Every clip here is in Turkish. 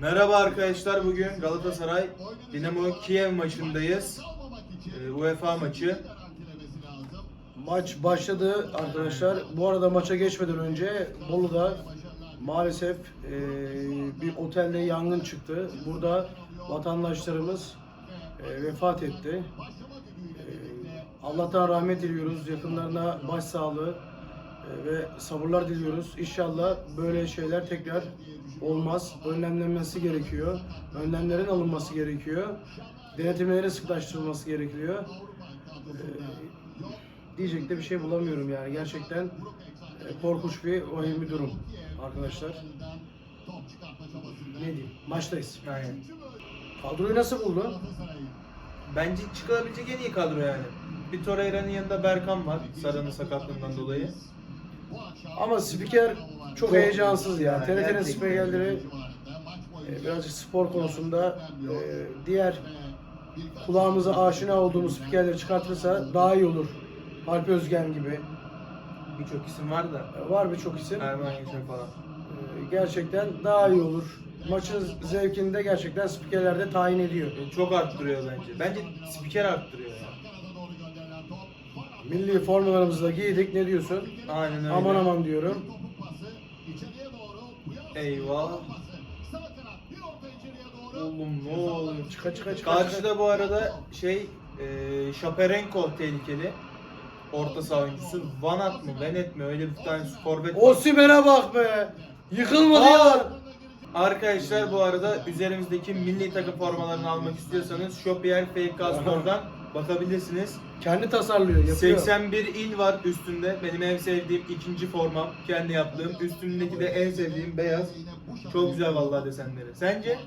Merhaba arkadaşlar bugün Galatasaray Dinamo Kiev maçındayız. Ee, UEFA maçı. Maç başladı arkadaşlar. Bu arada maça geçmeden önce Bolu'da maalesef e, bir otelde yangın çıktı. Burada vatandaşlarımız e, vefat etti. E, Allah'tan rahmet diliyoruz. Yakınlarına başsağlığı e, ve sabırlar diliyoruz. İnşallah böyle şeyler tekrar olmaz. Önlemlenmesi gerekiyor. Önlemlerin alınması gerekiyor. Denetimlerin sıklaştırılması gerekiyor. E, diyecek de bir şey bulamıyorum yani. Gerçekten e, korkunç bir vahim bir durum arkadaşlar. Ne diyeyim? Maçtayız. Aynen. Kadroyu nasıl buldun? Bence çıkılabilecek en iyi kadro yani. Bir Torreira'nın yanında Berkan var Sarı'nın sakatlığından dolayı. Ama spiker çok heyecansız ya. TRT'nin spikerleri e, birazcık spor konusunda e, diğer kulağımıza aşina olduğumuz spikerleri çıkartırsa daha iyi olur. Alp Özgen gibi. Birçok isim var da. E, Var birçok isim. Erman Yaşar falan. E, Gerçekten daha iyi olur. Maçın zevkini de gerçekten spikerler de tayin ediyor. Çok arttırıyor bence. Bence spiker arttırıyor ya. Milli formalarımızı da giydik. Ne diyorsun? Aynen öyle. Aman aman diyorum. Eyvah. Oğlum ne oluyor? Çıka çıka çıka. Karşıda bu arada şey e, Şaperenko tehlikeli. Orta saha oyuncusu. Vanat mı? Venet mi? Öyle bir tane forvet. var. Osimhen'e bak be. Yıkılmadı ya. Arkadaşlar bu arada üzerimizdeki milli takım formalarını almak istiyorsanız Shopier FK Store'dan bakabilirsiniz. Kendi tasarlıyor, yapıyor. 81 il var üstünde. Benim en sevdiğim ikinci formam. Kendi yaptığım. Üstündeki de en sevdiğim beyaz. Çok güzel vallahi desenleri. Sence?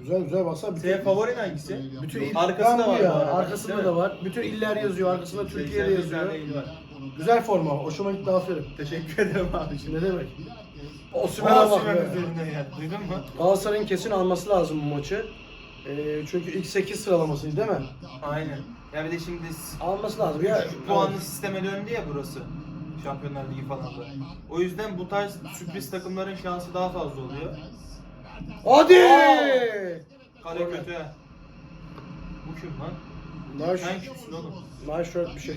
Güzel güzel baksana. Bütün, Senin favorin hangisi? bütün il- arkasında Ben bu var bu ya. arada, Arkasında da var. Bütün iller yazıyor. Arkasında Türkiye'de 81 yazıyor. tane il var. Güzel forma. Hoşuma gitti aferin. Teşekkür ederim abi. Ne demek? Osimhen'e bak Osimhen be. üzerinden ya. Duydun mu? Galatasaray'ın kesin alması lazım bu maçı. Ee, çünkü ilk 8 sıralamasıydı değil mi? Aynen. Ya bir de şimdi Alması lazım ya. Üç puanlı sisteme döndü ya burası. Şampiyonlar Ligi falan da. O yüzden bu tarz sürpriz takımların şansı daha fazla oluyor. Hadi! Kale kötü ha. Bu kim lan? Nice, Sen kimsin oğlum? shot bir şey.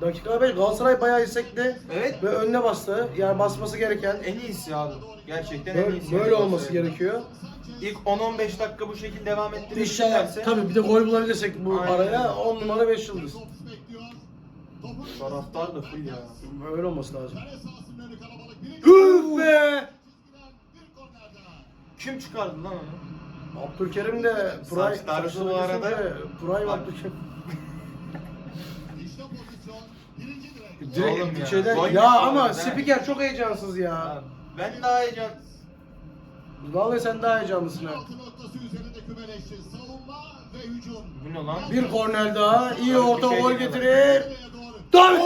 Dakika 5 Galatasaray bayağı istekli Evet. ve önüne bastı. Yani basması gereken En iyisi abi. Gerçekten en böyle, iyisi. böyle olması gerekiyor. İlk 10-15 dakika bu şekilde devam İnşallah ettirirlerse tabii bir de gol bulabilirsek bu Aynen. araya 10 numara 5 yıldız. taraftar da full ya. Öyle olması lazım. Üf be! Kim çıkardı lan onu? Abdülkerim de Pray, Saç tarzı saçları bu arada- kesince Pray ve Abi- Abdülkerim. Oğlum ya, şeyden, gol ya, yok ama spiker çok heyecansız ya. Ben daha heyecan. Vallahi sen daha heyecanlısın ha. Bu ne lan? Bir korner daha, iyi orta şey gol getirir. Tabii.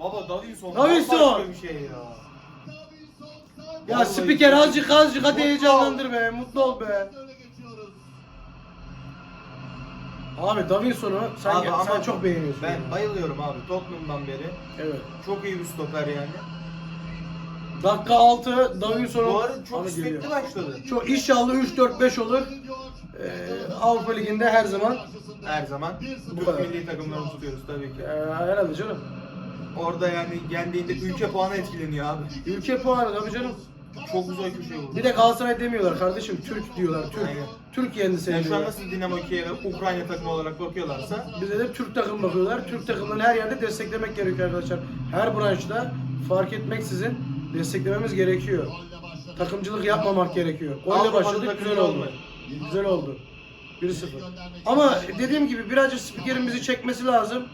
Baba Davinson. Davinson! bir şey ya. Ya Vallahi spiker çok- azıcık azıcık hadi heyecanlandır be, mutlu ol be. Abi Davinson'u sen, Abi ama sen çok beğeniyorsun. Ben yani. bayılıyorum abi Tottenham'dan beri. Evet. Çok iyi bir stoper yani. Dakika 6 Davinson'u Bu arada çok istekli başladı. Çok inşallah 3-4-5 olur. Ee, Avrupa Ligi'nde her zaman Her zaman Bu Türk kadar. milli takımlarını tutuyoruz tabii ki. ee, herhalde canım. Orada yani geldiğinde ülke puanı etkileniyor abi. Ülke puanı tabii canım. Çok güzel köşe vurdu. Bir de Galatasaray demiyorlar kardeşim. Türk diyorlar. Türk. Aynen. Türkiye'nin Yani şu an nasıl Dinamo Kiev'e Ukrayna takımı olarak bakıyorlarsa Bize de Türk takım bakıyorlar. Türk takımlarını her yerde desteklemek gerekiyor arkadaşlar. Her branşta fark etmeksizin desteklememiz gerekiyor. Takımcılık yapmamak gerekiyor. Golle Avrupa'da başladık takımcı güzel oldu. olmayın. Güzel oldu. 1-0. Ama dediğim gibi birazcık spikerin bizi çekmesi lazım.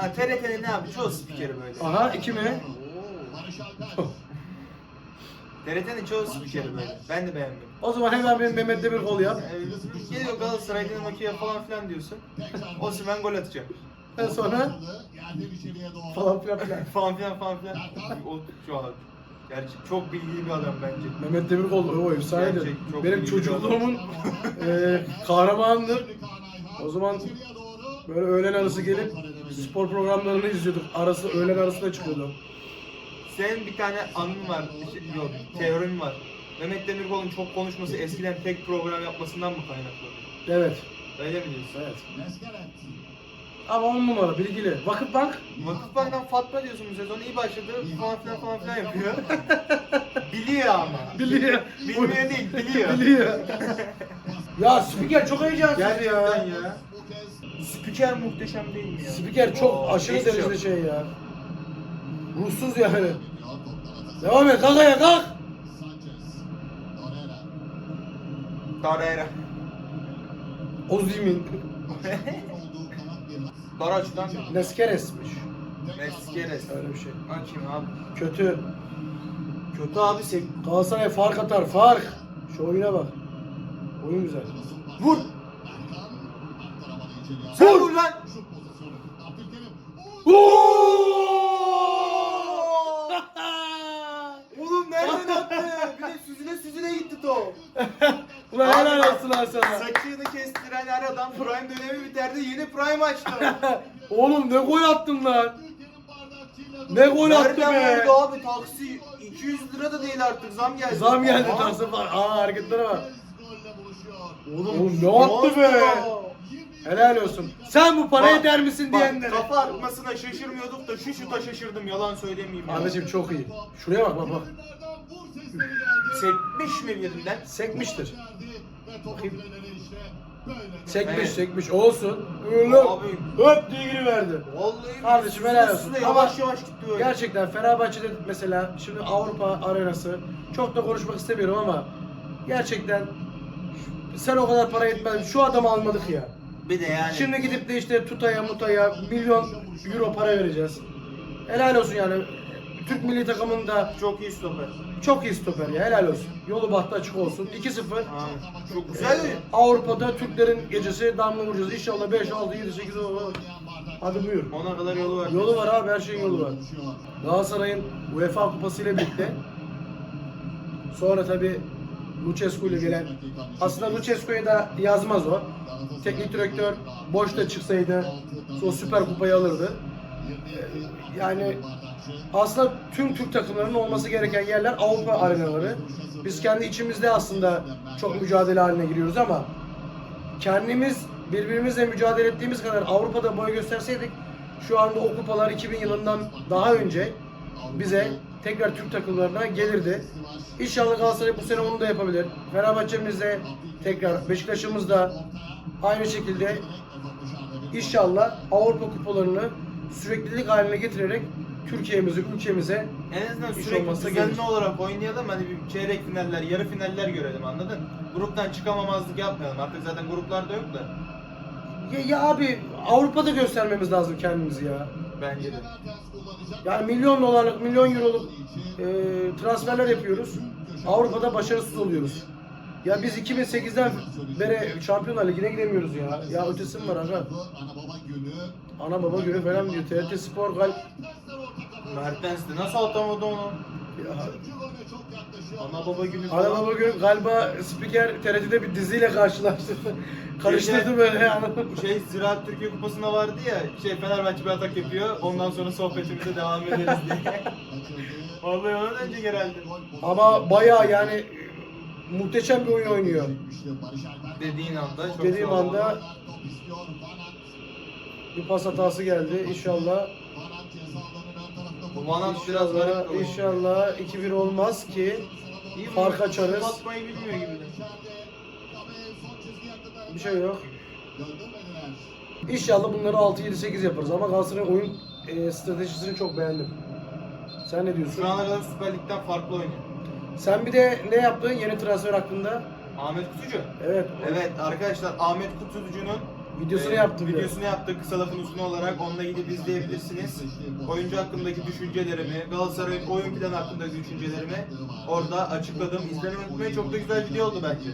ha, TRT'nin ne abi çoğu spikeri böyle. Aha 2 mi? TRT'nin çoğu spikeri böyle. Ben de beğendim. O zaman hemen bir Mehmet Demir gol yap. Ee, geliyor Galatasaray Dinamo Kiev falan filan diyorsun. Osimhen gol atacak. Sonra falan filan filan. falan filan falan filan. O şu an gerçi çok bilgili bir adam bence. Mehmet Demirkol o efsanedir. Gerçek, çok Benim bir çocukluğumun e, kahramanıdır. O zaman böyle öğlen arası gelip spor programlarını izliyorduk. Arası öğlen arasında çıkıyordu. Senin bir tane anın var, şey, yok teorin var. Mehmet Demirkol'un çok konuşması eskiden tek program yapmasından mı kaynaklanıyor? Evet. Öyle mi diyorsun? Evet. Ama on numara bilgili. Vakıfbank Vakıfbank'tan Fatma diyorsun bu sezon iyi başladı falan filan falan filan yapıyor. biliyor ama. biliyor. Bilmiyor değil biliyor. biliyor. ya spiker çok heyecansız Gerçekten ya. ya. Spiker muhteşem değil mi ya? Spiker çok Oo, aşırı derecede yok. şey ya. Ruhsuz yani. Devam et kalk ayağa kalk. Torreira. Ozimin. Daraç'tan mı? Neskeres'miş. Meskeres. Öyle bir şey. Bakayım abi. Kötü. Kötü abi sek. Galatasaray fark atar fark. Şu oyuna bak. Oyun güzel. Vur. Sen vur lan. Oğlum nereden attı? Bir de süzüle süzüle gitti top. Ulan helal olsun lan sana. Saçını kestiren aradan prime dönemi biterdi. Yeni prime açtı. Oğlum ne gol attın lan. Ne gol attı Nereden be. vurdu abi? Taksi 200 lira da değil artık. Zam geldi. Zam geldi Aa. tarzı var. Aa hareketlere bak. Oğlum, Oğlum ne attı be? Helal olsun. Sen bu parayı Bak, eder misin bak, diyenlere. Kafa atmasına şaşırmıyorduk da şu şuta şaşırdım. Yalan söylemeyeyim ya. Kardeşim çok iyi. Şuraya bak bak bak. Sekmiş mi birinden? Sekmiştir. Bakayım. Sekmiş Evet. sekmiş olsun. Öyle Abi. höp diye giriverdi. Vallahi Kardeşim helal olsun. Ama Yavaş yavaş gitti böyle. Gerçekten Fenerbahçe'de mesela şimdi Avrupa arenası çok da konuşmak istemiyorum ama gerçekten sen o kadar para etmez. Şu adamı almadık ya. Bir de yani. Şimdi gidip de işte tutaya mutaya milyon euro para vereceğiz. Helal olsun yani. Türk milli takımında çok iyi stoper. çok iyi stoper ya helal olsun. Yolu bahtı açık olsun. 2-0. Ha, çok güzel. Ee, Avrupa'da Türklerin gecesi damla vuracağız. İnşallah 5, 6, 7, 8 olur. Hadi buyur. Ona kadar yolu var. Yolu var abi her şeyin yolu var. Galatasaray'ın UEFA Kupası ile birlikte sonra tabi Lucescu ile gelen aslında Lucescu'ya da yazmaz o. Teknik direktör boşta çıksaydı o süper kupayı alırdı. Ee, Yani aslında tüm Türk takımlarının olması gereken yerler Avrupa arenaları. Biz kendi içimizde aslında çok mücadele haline giriyoruz ama kendimiz birbirimizle mücadele ettiğimiz kadar Avrupa'da boy gösterseydik şu anda o kupalar 2000 yılından daha önce bize tekrar Türk takımlarına gelirdi. İnşallah Galatasaray bu sene onu da yapabilir. Fenerbahçe'miz de tekrar Beşiktaş'ımız da aynı şekilde inşallah Avrupa kupalarını süreklilik haline getirerek Türkiye'mizi, ülkemize En azından Hiç sürekli düzenli gelir. olarak oynayalım hani bir çeyrek finaller, yarı finaller görelim anladın? Gruptan çıkamamazlık yapmayalım. Artık zaten gruplarda yok da. ya, ya abi Avrupa'da göstermemiz lazım kendimizi ya. Bence de. Yani milyon dolarlık, milyon euroluk e, transferler yapıyoruz. Avrupa'da başarısız oluyoruz. Ya biz 2008'den beri Şampiyonlar Ligi'ne gidemiyoruz ya. Ya ötesi mi var aga? Ana baba günü falan diyor. TRT Spor gal... Mertens de nasıl atamadı onu? Ya, Ana baba günü Ana baba günü galiba spiker TRT'de bir diziyle karşılaştı. Karıştırdı böyle yani. Bu şey Ziraat Türkiye Kupası'nda vardı ya, şey Fenerbahçe bir atak yapıyor, ondan sonra sohbetimize devam ederiz diye. Vallahi ona dönecek herhalde. Ama bayağı yani muhteşem bir oyun oynuyor. Dediğin anda çok Dediğim anda bir pas hatası geldi. İnşallah Bu Vanat biraz garip bir oyun. inşallah 2-1 olmaz ki İyi fark bu- açarız. Atmayı bilmiyor gibi de. bir şey yok. İnşallah bunları 6-7-8 yaparız ama Galatasaray'ın oyun e, stratejisini çok beğendim. Sen ne diyorsun? Şu ana kadar Süper Lig'den farklı oynuyor. Sen bir de ne yaptın yeni transfer hakkında? Ahmet Kutucu. Evet. Evet arkadaşlar Ahmet Kutucu'nun Videosunu e, bir de. Videosunu yaptık kısa lafın üstüne olarak. Onunla gidip izleyebilirsiniz. Oyuncu hakkındaki düşüncelerimi, Galatasaray'ın oyun planı hakkındaki düşüncelerimi orada açıkladım. İzlemeyi unutmayın. Çok da güzel video oldu bence.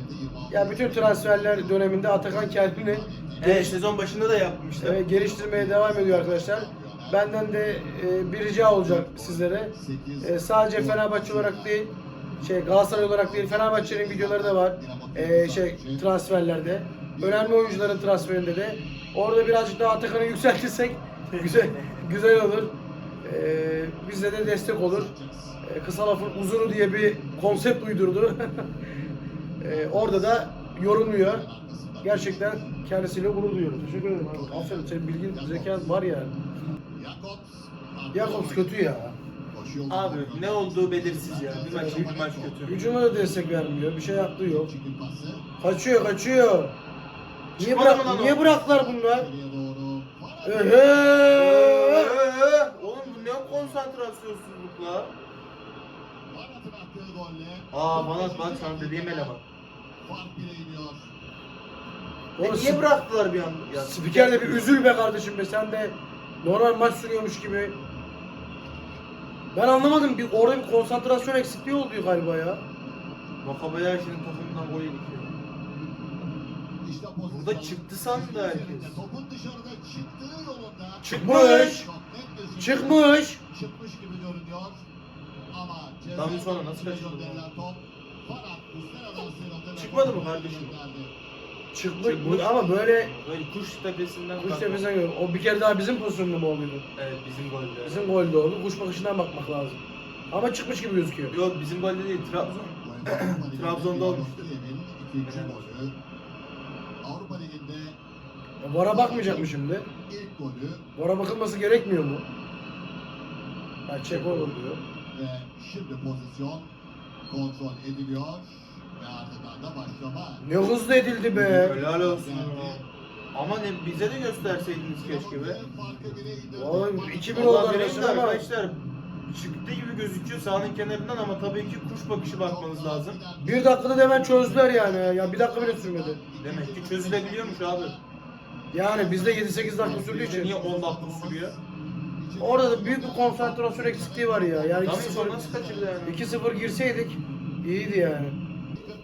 Ya bütün transferler döneminde Atakan kendini Evet sezon başında da yapmıştım. e, geliştirmeye devam ediyor arkadaşlar. Benden de e, bir rica olacak sizlere. E, sadece Fenerbahçe olarak değil, şey Galatasaray olarak değil, Fenerbahçe'nin videoları da var. E, şey transferlerde. Önemli oyuncuların transferinde de. Orada birazcık daha Atakan'ı yükseltirsek güzel güzel olur. E, bize de destek olur. e, kısa lafın uzunu diye bir konsept uydurdu. E, orada da yorumluyor. Gerçekten kendisiyle gurur duyuyorum. Teşekkür ederim abi. Aferin senin bilgin, zekan var ya. Jakobs kötü ya. Abi ne olduğu belirsiz ya. Bir maç iyi bir maç kötü. Hücuma da destek vermiyor. Bir şey yaptığı yok. Kaçıyor kaçıyor. Niye, Çıkmadı bırak, mı lan o? niye bıraktılar bunlar? Ehe. Eee, Oğlum bu ne konsantrasyonsuzluk la? Aa bana bak sana dediğim eleman. E Oğlum, niye sp- bıraktılar bir anda? Ya, Spiker de bir üzül be kardeşim be sen de normal maç sürüyormuş gibi. Ben anlamadım bir orada bir konsantrasyon eksikliği oldu galiba ya. Wakabayashi'nin takımından gol yedik ya. Burada çıktı sandı herkes. Topun dışarıda çıktığı yolunda Çıkmış. Çıkmış. Çıkmış gibi görünüyor. Ama Daha sonra nasıl kaçırdı Çıkmadı mı kardeşim? Çıkmış Çıkmış. ama böyle Böyle kuş tepesinden kuş kalktı. tepesinden gör. O bir kere daha bizim pozisyonda mı oluyordu? Evet bizim golde. Bizim golde oldu. Kuş bakışından bakmak lazım. Ama çıkmış gibi gözüküyor. Yok bizim golde değil Trabzon. Trabzon'da olmuştu. Müslüman'ın ikinci golü. Avrupa Ligi'nde Ya Vara bakmayacak mı şimdi? ilk golü Vara bakılması gerekmiyor mu? Ha çek olur diyor. ve şimdi pozisyon kontrol ediliyor ve ardından da başlama. Ne hızlı edildi be. Helal olsun. ya. Ama ne bize de gösterseydiniz keşke be. Oğlum 2-1 oldu arkadaşlar çıktı gibi gözüküyor sahanın kenarından ama tabii ki kuş bakışı bakmanız lazım. bir dakikada da hemen çözdüler yani. Ya bir dakika bile sürmedi. Demek ki çözülebiliyormuş abi. Yani bizde 7-8 dakika sürdüğü Bizde için. niye 10 dakika sürüyor? Orada da büyük bir konsantrasyon eksikliği var ya. Yani Davinson 2-0 nasıl kaçırdı yani? 2-0 girseydik iyiydi yani.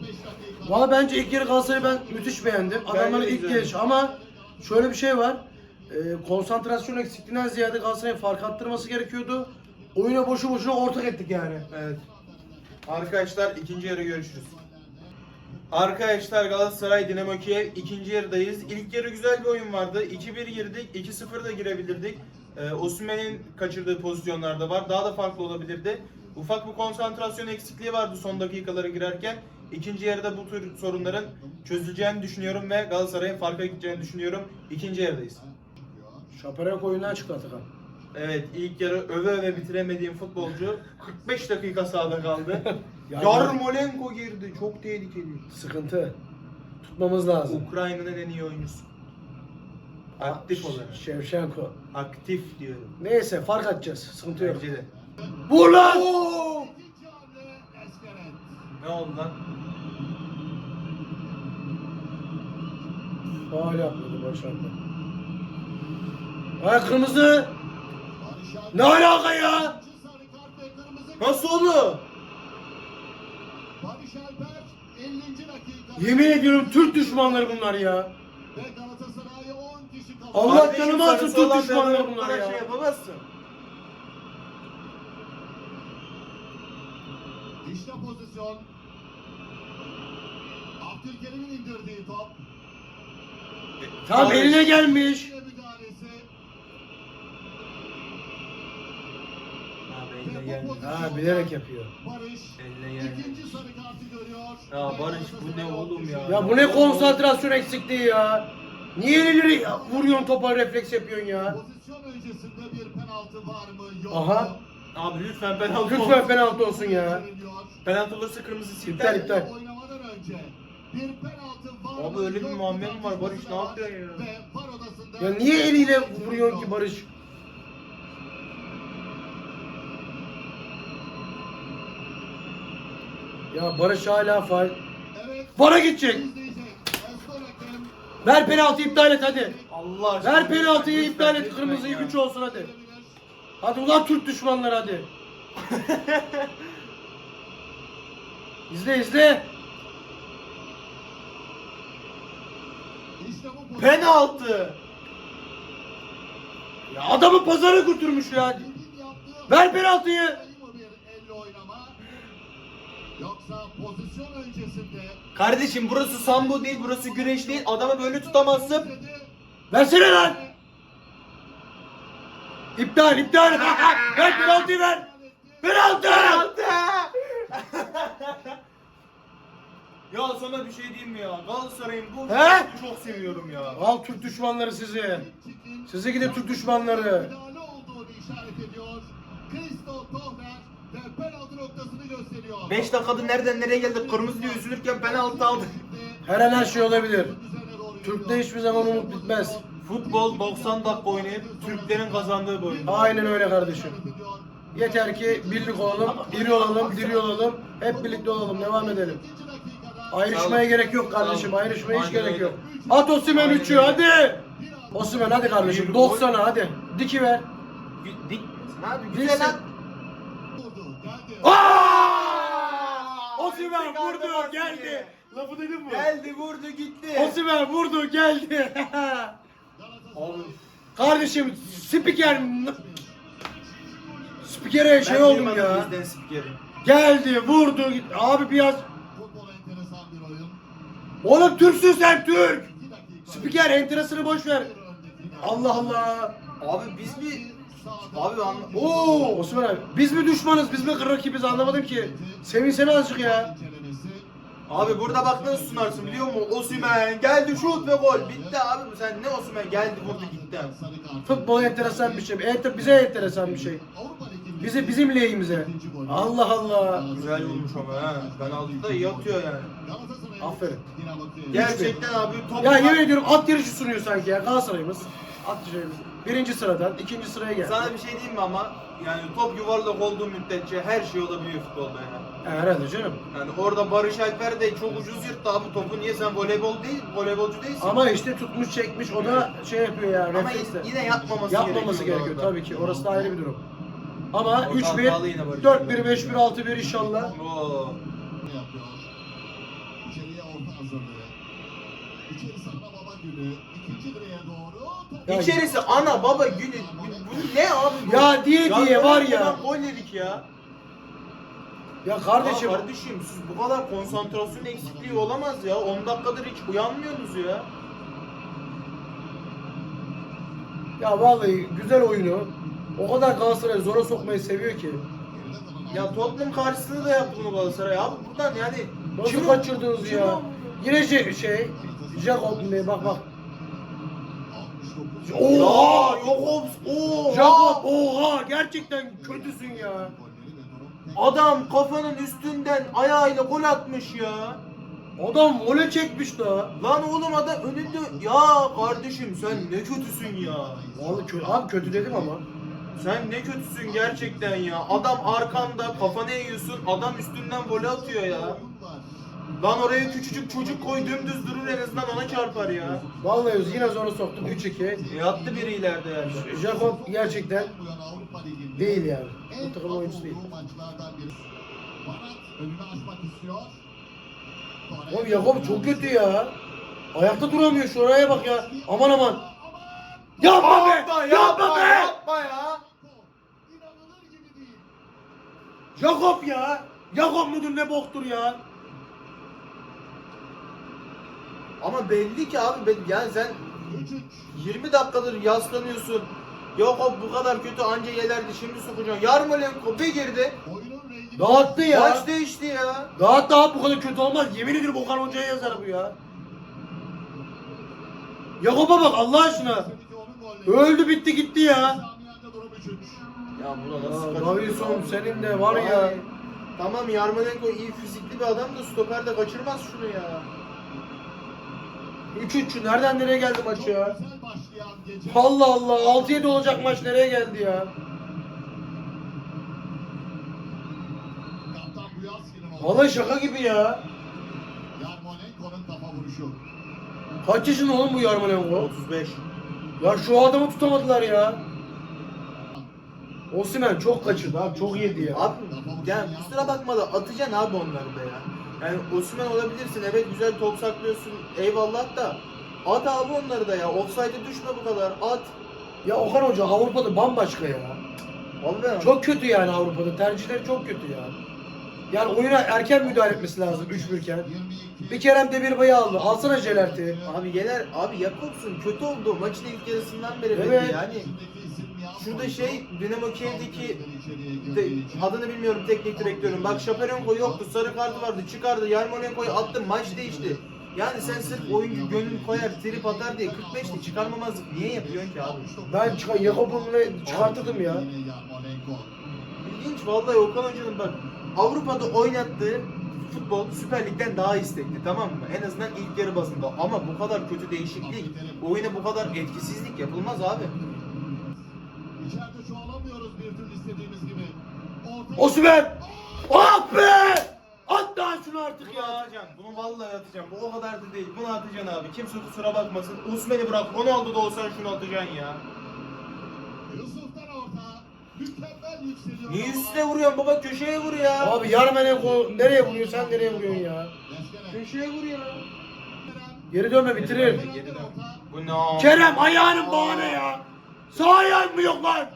45 dakika. Valla bence ilk yarı Galatasaray'ı ben müthiş beğendim. Adamların ilk güzel. gelişi ama şöyle bir şey var. Ee, konsantrasyon eksikliğinden ziyade Galatasaray'ın fark attırması gerekiyordu. Oyuna boşu boşuna ortak ettik yani. Evet. Arkadaşlar ikinci yarı görüşürüz. Arkadaşlar Galatasaray Dinamo Kiev ikinci yarıdayız. İlk yarı güzel bir oyun vardı. 2-1 girdik, 2-0 da girebilirdik. Ee, Osimhen'in kaçırdığı pozisyonlar da var. Daha da farklı olabilirdi. Ufak bir konsantrasyon eksikliği vardı son dakikalara girerken. İkinci yarıda bu tür sorunların çözüleceğini düşünüyorum ve Galatasaray'ın farka gideceğini düşünüyorum. İkinci yarıdayız. Şaperek oyundan çıktı Atakan. Evet ilk yarı öve öve bitiremediğim futbolcu 45 dakika sahada kaldı. Yani- Yarmolenko girdi. Çok tehlikeli. Sıkıntı. Tutmamız lazım. Ukrayna'nın en iyi oyuncusu. Aktif olarak. Şevşenko. Aktif diyorum. Neyse fark atacağız. Sıkıntı yok. Bence de. Vur lan! Ne oldu lan? Faal yapmadı Barış Alper. Ay kırmızı! Ne alaka ya? Nasıl oldu? Barış Alper 50. dakika. Yemin ediyorum Türk düşmanları bunlar ya. Ve Galatasaray'ı 10 kişi kapatıyor. Allah Kardeşim, canımı alsın sarısı Türk olan düşmanları bu bunlar kadar ya. Şey yapamazsın. İşte pozisyon. Abdülkerim'in indirdiği top. Tam eline gelmiş. Eline pozisyonda Ha bilerek yapıyor. Barış Eline geldi. ikinci sarı kartı görüyor. Ya Barış, bu ne oğlum ya? Ya bu ne konsantrasyon eksikliği ya. Niye elleri vuruyorsun topa refleks yapıyorsun ya? Pozisyon öncesinde bir penaltı var mı? Yok Aha. Abi lütfen penaltı Lütfen olsun. penaltı olsun ya. Penaltı olursa kırmızı İptal, iptal. iptal. Oynamadan önce bir penaltı var Abi mı? öyle bir muamele var? Barış, ne da yapıyorsun ya? Ve var odasında... Ya niye eliyle vuruyorsun ki Barış? Ya Barış hala faal. Evet. Vara gidecek. Ver penaltı iptal et hadi. Allah aşkına. Ver penaltıyı iptal et kırmızıyı ya. 3 olsun hadi. Hadi ulan Türk düşmanlar hadi. izle izle. İşte bu pozisyon. Penaltı. Ya adamı pazara götürmüş ya. Ver penaltıyı. Pozisyon öncesinde Kardeşim burası sambo değil, burası güreş değil. Adamı böyle tutamazsın. Versene lan. İptal iptal. ver penaltıyı ver. Penaltı! Penaltı! ya sana bir şey diyeyim mi ya? Galatasaray'ın bu He? çok seviyorum ya. Al Türk düşmanları sizi. Sizi gidin Türk düşmanları. Finale olduğunu işaret ediyor. Christoph ve penaltı noktasını gösteriyor. 5 dakikada nereden nereye geldik? Kırmızı diye üzülürken penaltı aldı. Her an her şey olabilir. Türk'te hiçbir zaman umut bitmez. Futbol 90 dakika oynayıp Türklerin kazandığı bir oyun. Aynen öyle kardeşim. Yeter ki birlik olalım, diri olalım, diri olalım. Hep birlikte olalım, devam edelim. Ayrışmaya gerek yok kardeşim, ayrışmaya hiç Aynen gerek öyle. yok. At Osimhen Aynen 3'ü öyle. hadi. Osimhen hadi kardeşim, 90'a hadi. Diki ver. Dik abi Diksin. güzel lan. Osimhen vurdu, geldi. Lafı dedim mi? Geldi vurdu gitti. Osimhen vurdu, geldi. Kardeşim, spiker... Spikere şey ben oldum ya. Geldi, vurdu. gitti. Abi biraz... Futbol enteresan bir oyun. Oğlum Türksün sen Türk. Spiker enterasını boş ver. Allah Allah. Abi biz bir abi anla. Oo Osman abi. Biz mi düşmanız, biz mi rakibiz anlamadım ki. Sevinsene azıcık ya. Abi burada bak nasıl sunarsın biliyor musun? Osimhen geldi şut ve gol. Bitti abi sen ne Osimhen geldi vurdu gitti. Futbol enteresan bir şey. Enter, bize enteresan bir şey. Bize bizim lehimize. Allah Allah. Güzel vurmuş ama ha. Penaltı da iyi atıyor yani. Aferin. Gerçekten abi top Ya yemin ediyorum at yarışı sunuyor sanki ya Galatasaray'ımız. At yarışı. Birinci sıradan ikinci sıraya geldi. Sana bir şey diyeyim mi ama yani top yuvarlak olduğu müddetçe her şey olabiliyor futbolda yani. Ha, herhalde canım. Yani orada Barış Alper de çok ucuz yırttı abi topu. Niye sen voleybol değil, voleybolcu değilsin? Ama işte tutmuş çekmiş o da şey yapıyor ya. Ama refleksle. yine, yapmaması, Yapmaması gerekiyor. gerekiyor tabii ki. Orası da ayrı bir durum. Ama Oradan 3-1, pahalı yine Barış 4-1, 5-1, 6-1 inşallah. Oo. Ne yapıyor? İçeriye orta hazırlığı. İçeri sana İçerisi ana baba günü. Bu, ne abi? bu? Ya diye diye var ya. Gol yedik ya. Ya kardeşim Ya kardeşim siz bu kadar konsantrasyon eksikliği olamaz ya. 10 dakikadır hiç uyanmıyorsunuz ya. ya vallahi güzel oyunu o kadar Galatasaray zora sokmayı seviyor ki. Ya Tottenham karşısında da yaptı bunu Galatasaray. Abi buradan yani Nasıl kim- kaçırdınız kim ya? o? Yine şey, şey Jacob ne bak bak. 69. Ya Oha! ops. Oha! Jacob oha gerçekten kötüsün ya. Adam kafanın üstünden ayağıyla gol atmış ya. Adam vole çekmiş da. Lan oğlum adam önünde ya kardeşim sen ne kötüsün ya. Vallahi kö abi kötü dedim ama. Sen ne kötüsün gerçekten ya. Adam arkanda kafanı eğiyorsun adam üstünden gol atıyor ya. Lan oraya küçücük çocuk koy dümdüz durur en azından ona çarpar ya. Vallahi yine zora soktum 3-2. E attı biri ileride yani. Jacob gerçekten değil yani. Bu takım oyuncusu değil. Oğlum Jacob çok kötü ya. Ayakta duramıyor şuraya bak ya. Aman aman. Yapma be! Yapma be! Yapma ya. Jacob ya! Jacob mudur ne boktur ya? Ama belli ki abi ben, yani sen 3-3. 20 dakikadır yaslanıyorsun. Yok o bu kadar kötü anca yelerdi şimdi sokacaksın. Yarmolenko bir girdi. Dağıttı ya. Maç değişti ya. Dağıttı abi bu kadar kötü olmaz. Yemin ediyorum Okan Hoca'ya yazar bu ya. Jacob'a bak Allah aşkına. Öldü bitti gitti ya. Samiyen'de durum 3-3. Ya buna nasıl kaçırdın Davinson senin de var ya. Tamam Yarmolenko iyi fizikli bir adam da stoper de kaçırmaz şunu ya. 3-3 nereden nereye geldi maç ya? Allah Allah 6-7 olacak maç nereye geldi ya? Vallahi şaka gibi ya. Yarmolenko'nun kafa vuruşu. Kaç yaşında oğlum bu Yarmolenko? 35. Ya şu adamı tutamadılar ya. Osimhen çok kaçırdı abi çok yedi ya. Abi yani kusura bakma da atacaksın abi onları ya. Yani Osimhen olabilirsin evet güzel top saklıyorsun eyvallah da at abi onları da ya. Offside'e düşme bu kadar at. Ya Okan Hoca Avrupa'da bambaşka ya. Abi ben Çok kötü yani Avrupa'da tercihleri çok kötü ya. Yani oyuna erken müdahale etmesi lazım 3-1 iken. 22. Bir Kerem Demirbay'ı aldı. Alsana Jelerti. Abi Yener abi Jakobs'un kötü oldu maçın ilk yarısından beri Evet. yani. Şurada şey Dinamo Kiev'deki de, adını bilmiyorum teknik direktörün. Bak Şaparenko yoktu. Sarı kartı vardı. Çıkardı. Yarmolenko'yu attı. Maç değişti. Yani sen sırf oyuncu gönül koyar, trip atar diye 45'te çıkarmamazlık niye yapıyorsun ki abi? Ben çıkar Jakob'unu çıkartırdım ya. İlginç vallahi Okan Hoca'nın bak Avrupa'da oynattığı futbol Süper Lig'den daha istekli tamam mı? En azından ilk yarı bazında ama bu kadar kötü değişiklik, oyuna bu kadar etkisizlik yapılmaz abi. İçeride çoğalamıyoruz bir türlü istediğimiz gibi. Orta- Osman! Ah be! At daha şunu artık Bunu ya. atacaksın, bunu vallahi atacağım. Bu o kadar da değil. Bunu atacaksın abi. Kimse kusura bakmasın. Osman'ı bırak, Ronaldo da olsan şunu atacaksın ya. Yusuf'tan orta. Mükemmel yükseliyor. Niye ama. üstüne vuruyorsun baba? Köşeye vur ya. Abi Yarmolenko nereye vuruyor sen nereye vuruyorsun ya? Leskene. Köşeye vur ya. Geri dönme bitirir. Geri dön. Bu ne? Kerem ayağının bağına ya. Sağ ayağın mı yok lan?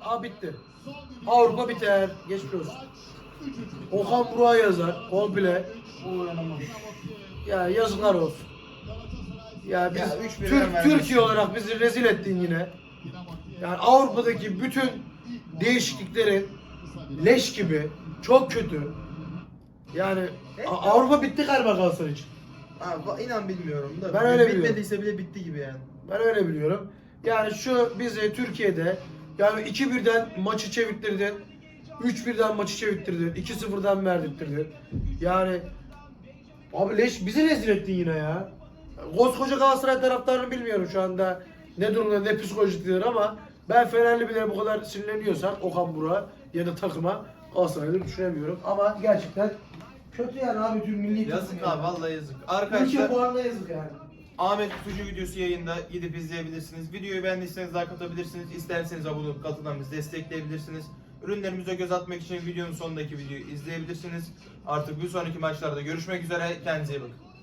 Aa bitti. Avrupa biter. Geçmiş olsun. Maç 3-3 bitti. Okan Burak'a yazar. Komple. Ya yazıklar olsun. Ya biz Ya, üç Türk. Türkiye olarak bizi rezil ettin yine. Yani Avrupa'daki bütün değişikliklerin leş gibi çok kötü. Yani A- Avrupa bitti galiba Galatasaray için. Abi inan bilmiyorum da. Ben öyle biliyorum. Bitmediyse bile bitti gibi yani. Ben öyle biliyorum. Yani şu bizi Türkiye'de yani 2-1'den maçı çevirttirdin. 3-1'den maçı çevirttirdin. 2-0'dan verdirttirdin. Yani abi leş bizi rezil ettin yine ya. Koskoca Galatasaray taraftarını bilmiyorum şu anda ne durumda ne psikolojikler ama ben Fenerli bile bu kadar sinirleniyorsak Okan Burak'a ya da takıma Galatasaray'ı düşünemiyorum. Ama gerçekten kötü yani abi tüm milli Yazık abi vallahi yazık. Arkadaşlar puanına yazık yani. Ahmet Kutucu videosu yayında gidip izleyebilirsiniz. Videoyu beğendiyseniz like atabilirsiniz. İsterseniz abone olup katılan bizi destekleyebilirsiniz. Ürünlerimize göz atmak için videonun sonundaki videoyu izleyebilirsiniz. Artık bir sonraki maçlarda görüşmek üzere. Kendinize iyi bakın.